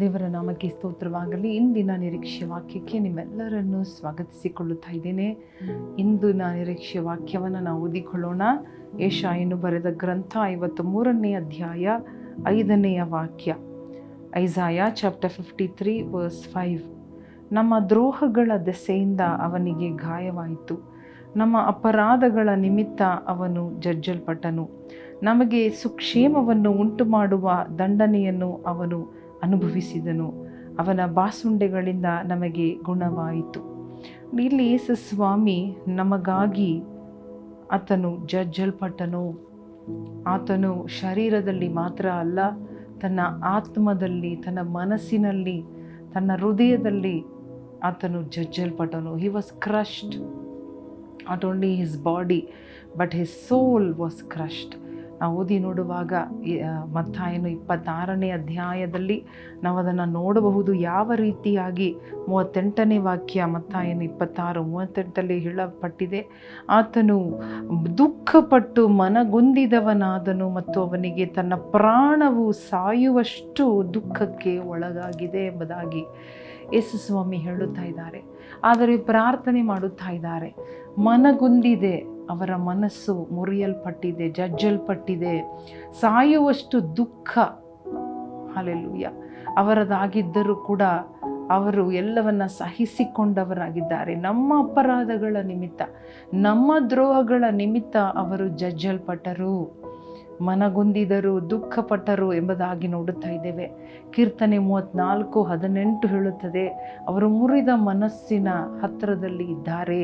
ದೇವರ ನಾಮಕ್ಕೆ ಸ್ತೋತ್ರವಾಗಲಿ. ಇಂದಿನ ನಿರೀಕ್ಷೆ ವಾಕ್ಯಕ್ಕೆ ನಿಮ್ಮೆಲ್ಲರನ್ನು ಸ್ವಾಗತಿಸಿಕೊಳ್ಳುತ್ತಾ ಇದ್ದೇನೆ. ಇಂದು ನಾ ನಿರೀಕ್ಷೆ ವಾಕ್ಯವನ್ನು ನಾವು ಓದಿಕೊಳ್ಳೋಣ. ಏಷಾಯನ್ನು ಬರೆದ ಗ್ರಂಥ ಐವತ್ತು ಮೂರನೇ ಅಧ್ಯಾಯ ಐದನೆಯ ವಾಕ್ಯ. Isaiah chapter fifty three verse five ನಮ್ಮ ದ್ರೋಹಗಳ ದೆಸೆಯಿಂದ ಅವನಿಗೆ ಗಾಯವಾಯಿತು. ನಮ್ಮ ಅಪರಾಧಗಳ ನಿಮಿತ್ತ ಅವನು ಜಜ್ಜಲ್ಪಟ್ಟನು ನಮಗೆ ಸುಕ್ಷೇಮವನ್ನು ಉಂಟು ಮಾಡುವ ದಂಡನೆಯನ್ನು ಅವನು ಅನುಭವಿಸಿದನು. ಅವನ ಬಾಸುಂಡೆಗಳಿಂದ ನಮಗೆ ಗುಣವಾಯಿತು. ಇಲ್ಲಿ ಯೇಸು ಸ್ವಾಮಿ, ನಮಗಾಗಿ ಆತನು ಜಜ್ಜಲ್ಪಟ್ಟನು. ಆತನು ಶರೀರದಲ್ಲಿ ಮಾತ್ರ ಅಲ್ಲ, ತನ್ನ ಆತ್ಮದಲ್ಲಿ, ತನ್ನ ಮನಸ್ಸಿನಲ್ಲಿ, ತನ್ನ ಹೃದಯದಲ್ಲಿ ಆತನು ಜಜ್ಜಲ್ಪಟ್ಟನು. He was crushed not only his body but his soul was crushed ನಾವು ಓದಿ ನೋಡುವಾಗ ಮತ್ತಾಯನು ಇಪ್ಪತ್ತಾರನೇ ಅಧ್ಯಾಯದಲ್ಲಿ ನಾವು ಅದನ್ನು ನೋಡಬಹುದು. ಯಾವ ರೀತಿಯಾಗಿ ಮೂವತ್ತೆಂಟನೇ ವಾಕ್ಯ ಮತ್ತಾಯನು ಇಪ್ಪತ್ತಾರು ಮೂವತ್ತೆಂಟಲ್ಲಿ ಹೇಳಲ್ಪಟ್ಟಿದೆ. ಆತನು ದುಃಖಪಟ್ಟು ಮನಗುಂದಿದವನಾದನು ಮತ್ತು ಅವನಿಗೆ ತನ್ನ ಪ್ರಾಣವು ಸಾಯುವಷ್ಟು ದುಃಖಕ್ಕೆ ಒಳಗಾಗಿದೆ ಎಂಬುದಾಗಿ ಯೇಸು ಸ್ವಾಮಿ ಹೇಳುತ್ತಾ ಇದ್ದಾರೆ. ಆದರೆ ಪ್ರಾರ್ಥನೆ ಮಾಡುತ್ತಾ ಇದ್ದಾರೆ. ಮನಗುಂದಿದೆ. ಅವರ ಮನಸ್ಸು ಮುರಿಯಲ್ಪಟ್ಟಿದೆ, ಜಜ್ಜಲ್ಪಟ್ಟಿದೆ, ಸಾಯುವಷ್ಟು ದುಃಖ. ಹಾಲೆಲ್ಲೂಯ್ಯ ಅವರದಾಗಿದ್ದರೂ ಕೂಡ ಅವರು ಎಲ್ಲವನ್ನು ಸಹಿಸಿಕೊಂಡವರಾಗಿದ್ದಾರೆ. ನಮ್ಮ ಅಪರಾಧಗಳ ನಿಮಿತ್ತ, ನಮ್ಮ ದ್ರೋಹಗಳ ನಿಮಿತ್ತ ಅವರು ಜಜ್ಜಲ್ಪಟ್ಟರು. ಮನಗುಂದಿದರು ದುಃಖಪಟ್ಟರು ಎಂಬುದಾಗಿ ನೋಡುತ್ತಾ ಇದ್ದೇವೆ. ಕೀರ್ತನೆ ಮೂವತ್ತ್ನಾಲ್ಕು ಹದಿನೆಂಟು ಹೇಳುತ್ತದೆ, ಅವರು ಮುರಿದ ಮನಸ್ಸಿನ ಹತ್ತಿರದಲ್ಲಿ ಇದ್ದಾರೆ.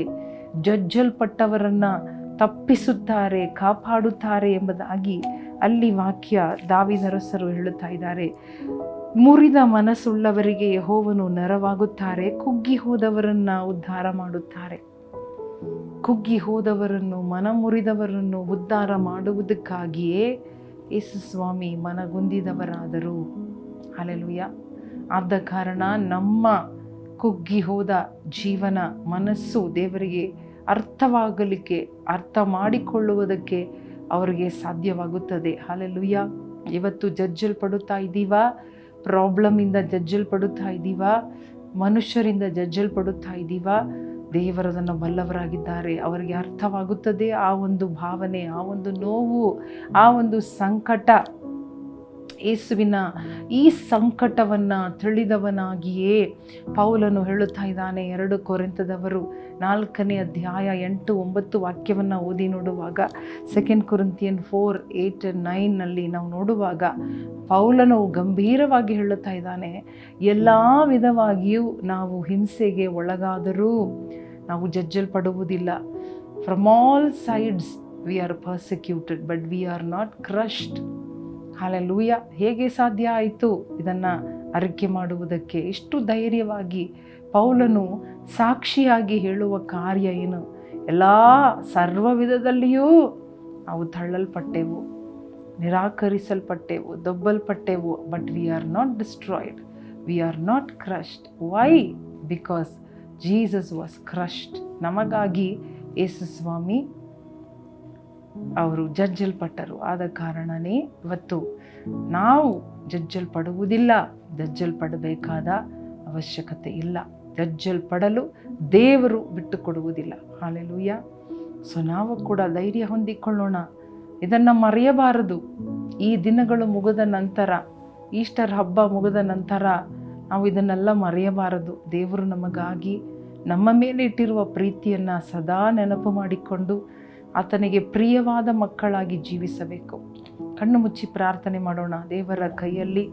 ಜಜ್ಜಲ್ಪಟ್ಟವರನ್ನು ತಪ್ಪಿಸುತ್ತಾರೆ, ಕಾಪಾಡುತ್ತಾರೆ ಎಂಬುದಾಗಿ ಅಲ್ಲಿ ವಾಕ್ಯ ದಾವಿದರಸರು ಹೇಳುತ್ತಾ ಇದ್ದಾರೆ. ಮುರಿದ ಮನಸ್ಸುಳ್ಳವರಿಗೆ ಯಹೋವನು ನೆರವಾಗುತ್ತಾರೆ, ಕುಗ್ಗಿ ಹೋದವರನ್ನು ಉದ್ಧಾರ ಮಾಡುತ್ತಾರೆ. ಕುಗ್ಗಿ ಹೋದವರನ್ನು, ಮನ ಮುರಿದವರನ್ನು ಉದ್ಧಾರ ಮಾಡುವುದಕ್ಕಾಗಿಯೇ ಯೇಸು ಸ್ವಾಮಿ ಮನಗುಂದಿದವರಾದರು. ಅಲೆಲುಯ್ಯ ಆದ ಕಾರಣ ನಮ್ಮ ಕುಗ್ಗಿ ಹೋದ ಜೀವನ, ಮನಸ್ಸು ದೇವರಿಗೆ ಅರ್ಥವಾಗಲಿಕ್ಕೆ, ಅರ್ಥ ಮಾಡಿಕೊಳ್ಳುವುದಕ್ಕೆ ಅವರಿಗೆ ಸಾಧ್ಯವಾಗುತ್ತದೆ. ಹಾಲೆಲುಯ್ಯ ಇವತ್ತು ಜಜ್ಜಲ್ಪಡುತ್ತಾ ಇದ್ದೀವಾ? ಪ್ರಾಬ್ಲಮಿಂದ ಜಜ್ಜಲ್ಪಡುತ್ತಾ ಇದ್ದೀವಾ? ಮನುಷ್ಯರಿಂದ ಜಜ್ಜಲ್ಪಡುತ್ತಾ ಇದ್ದೀವಾ? ದೇವರದನ್ನು ಬಲ್ಲವರಾಗಿದ್ದಾರೆ. ಅವರಿಗೆ ಅರ್ಥವಾಗುತ್ತದೆ ಆ ಒಂದು ಭಾವನೆ, ಆ ಒಂದು ನೋವು, ಆ ಒಂದು ಸಂಕಟ. ಯೇಸುವಿನ ಈ ಸಂಕಟವನ್ನು ತಿಳಿದವನಾಗಿಯೇ ಪೌಲನು ಹೇಳುತ್ತಾ ಇದ್ದಾನೆ. ಎರಡು ಕೊರೆಂತದವರು ನಾಲ್ಕನೇ ಅಧ್ಯಾಯ ಎಂಟು ಒಂಬತ್ತು ವಾಕ್ಯವನ್ನು ಓದಿ ನೋಡುವಾಗ ಸೆಕೆಂಡ್ ಕೊರಿಂತಿಯನ್ ಫೋರ್ ಏಯ್ಟ್ ನೈನ್ನಲ್ಲಿ ನಾವು ನೋಡುವಾಗ ಪೌಲನು ಗಂಭೀರವಾಗಿ ಹೇಳುತ್ತಾ ಇದ್ದಾನೆ, ಎಲ್ಲ ವಿಧವಾಗಿಯೂ ನಾವು ಹಿಂಸೆಗೆ ಒಳಗಾದರೂ ನಾವು ಜಜ್ಜಲ್ಪಡುವುದಿಲ್ಲ. From all sides we are persecuted but we are not crushed hallelujah. ಹೇಗೆ ಸಾಧ್ಯ ಆಯಿತು? ಇದನ್ನು ಅರಿಕೆ ಮಾಡುವುದಕ್ಕೆ ಎಷ್ಟು ಧೈರ್ಯವಾಗಿ ಪೌಲನು ಸಾಕ್ಷಿಯಾಗಿ ಹೇಳುವ ಕಾರ್ಯ ಏನು? ಎಲ್ಲ ಸರ್ವ ವಿಧದಲ್ಲಿಯೂ ನಾವು ತಳ್ಳಲ್ಪಟ್ಟೆವು, ನಿರಾಕರಿಸಲ್ಪಟ್ಟೆವು, ದೊಬ್ಬಲ್ಪಟ್ಟೆವು but we are not destroyed we are not crushed why because Jesus was crushed ನಮಗಾಗಿ ಯೇಸು ಸ್ವಾಮಿ ಅವರು ಜಜ್ಜಲ್ಪಟ್ಟರು ಆದ ಕಾರಣನೇ ಇವತ್ತು ನಾವು ಜಜ್ಜಲ್ಪಡುವುದಿಲ್ಲ ಜಜ್ಜಲ್ಪಡಬೇಕಾದ ಅವಶ್ಯಕತೆ ಇಲ್ಲ. ಜಜ್ಜಲ್ಪಡಲು ದೇವರು ಬಿಟ್ಟುಕೊಡುವುದಿಲ್ಲ. ಹಾಲೆಲೂಯ. ಸೊ ನಾವು ಕೂಡ ಧೈರ್ಯ ಹೊಂದಿಕೊಳ್ಳೋಣ. ಇದನ್ನು ಮರೆಯಬಾರದು. ಈ ದಿನಗಳು ಮುಗಿದ ನಂತರ, ಈಸ್ಟರ್ ಹಬ್ಬ ಮುಗಿದ ನಂತರ ನಾವು ಇದನ್ನೆಲ್ಲ ಮರೆಯಬಾರದು. ದೇವರು ನಮಗಾಗಿ ನಮ್ಮ ಮೇಲೆ ಇಟ್ಟಿರುವ ಪ್ರೀತಿಯನ್ನು ಸದಾ ನೆನಪು ಮಾಡಿಕೊಂಡು ಆತನಿಗೆ ಪ್ರಿಯವಾದ ಮಕ್ಕಳಾಗಿ ಜೀವಿಸಬೇಕು. ಕಣ್ಣು ಮುಚ್ಚಿ ಪ್ರಾರ್ಥನೆ ಮಾಡೋಣ. ದೇವರ ಕೈಯಲ್ಲಿ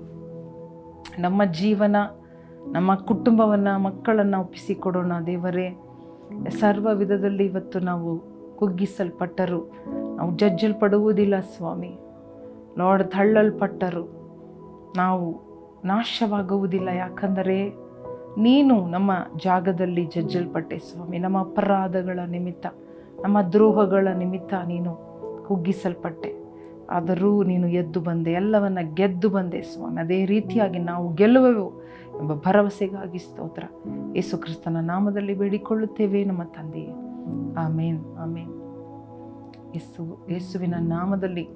ನಮ್ಮ ಜೀವನ, ನಮ್ಮ ಕುಟುಂಬವನ್ನು, ಮಕ್ಕಳನ್ನು ಒಪ್ಪಿಸಿಕೊಡೋಣ. ದೇವರೇ, ಸರ್ವ ವಿಧದಲ್ಲಿ ಇವತ್ತು ನಾವು ಕುಗ್ಗಿಸಲ್ಪಟ್ಟರು. ನಾವು ಜಜ್ಜಲ್ಪಡುವುದಿಲ್ಲ ಸ್ವಾಮಿ. ಲಾರ್ಡ್ ತಳ್ಳಲ್ಪಟ್ಟರು. ನಾವು ನಾಶವಾಗುವುದಿಲ್ಲ. ಯಾಕಂದರೆ ನೀನು ನಮ್ಮ ಜಾಗದಲ್ಲಿ ಜಜ್ಜಲ್ಪಟ್ಟೆ ಸ್ವಾಮಿ. ನಮ್ಮ ಅಪರಾಧಗಳ ನಿಮಿತ್ತ. ನಮ್ಮ ದ್ರೋಹಗಳ ನಿಮಿತ್ತ ನೀನು ಕುಗ್ಗಿಸಲ್ಪಟ್ಟೆ. ಆದರೂ ನೀನು ಎದ್ದು ಬಂದೆ, ಎಲ್ಲವನ್ನ ಗೆದ್ದು ಬಂದೆ ಸ್ವಾಮಿ. ಅದೇ ರೀತಿಯಾಗಿ ನಾವು ಗೆಲ್ಲುವೆವು ಎಂಬ ಭರವಸೆಗಾಗಿ ಸ್ತೋತ್ರ. ಯೇಸು ಕ್ರಿಸ್ತನ ನಾಮದಲ್ಲಿ ಬೇಡಿಕೊಳ್ಳುತ್ತೇವೆ ನಮ್ಮ ತಂದೆಯೇ. ಆಮೇನ್ ಆಮೇನ್. ಯೇಸು, ಯೇಸುವಿನ ನಾಮದಲ್ಲಿ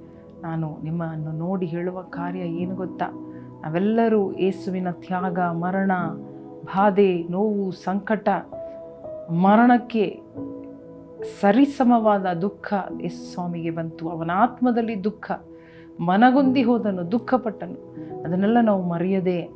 ನಾನು ನಿಮ್ಮನ್ನು ನೋಡಿ ಹೇಳುವ ಕಾರ್ಯ ಏನು ಗೊತ್ತಾ? ನಾವೆಲ್ಲರೂ ಯೇಸುವಿನ ತ್ಯಾಗ, ಮರಣ, ಬಾಧೆ, ನೋವು, ಸಂಕಟ, ಮರಣಕ್ಕೆ ಸರಿಸಮವಾದ ದುಃಖ ಯೇಸು ಸ್ವಾಮಿಗೆ ಬಂತು. ಅವನ ಆತ್ಮದಲ್ಲಿ ದುಃಖ. ಮನಗೊಂದಿ ಹೋದನು, ದುಃಖಪಟ್ಟನು. ಅದನ್ನೆಲ್ಲ ನಾವು ಮರೆಯದೆ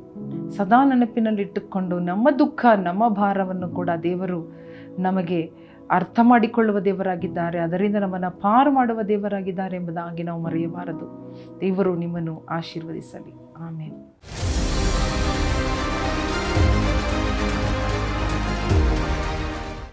ಸದಾ ನೆನಪಿನಲ್ಲಿಟ್ಟುಕೊಂಡು ನಮ್ಮ ದುಃಖ, ನಮ್ಮ ಭಾರವನ್ನು ಕೂಡ ದೇವರು ನಮಗೆ ಅರ್ಥ ಮಾಡಿಕೊಳ್ಳುವ ದೇವರಾಗಿದ್ದಾರೆ. ಅದರಿಂದ ನಮ್ಮನ್ನು ಪಾರು ಮಾಡುವ ದೇವರಾಗಿದ್ದಾರೆ ಎಂಬುದಾಗಿ ನಾವು ಮರೆಯಬಾರದು. ದೇವರು ನಿಮ್ಮನ್ನು ಆಶೀರ್ವದಿಸಲಿ. ಆಮೇಲೆ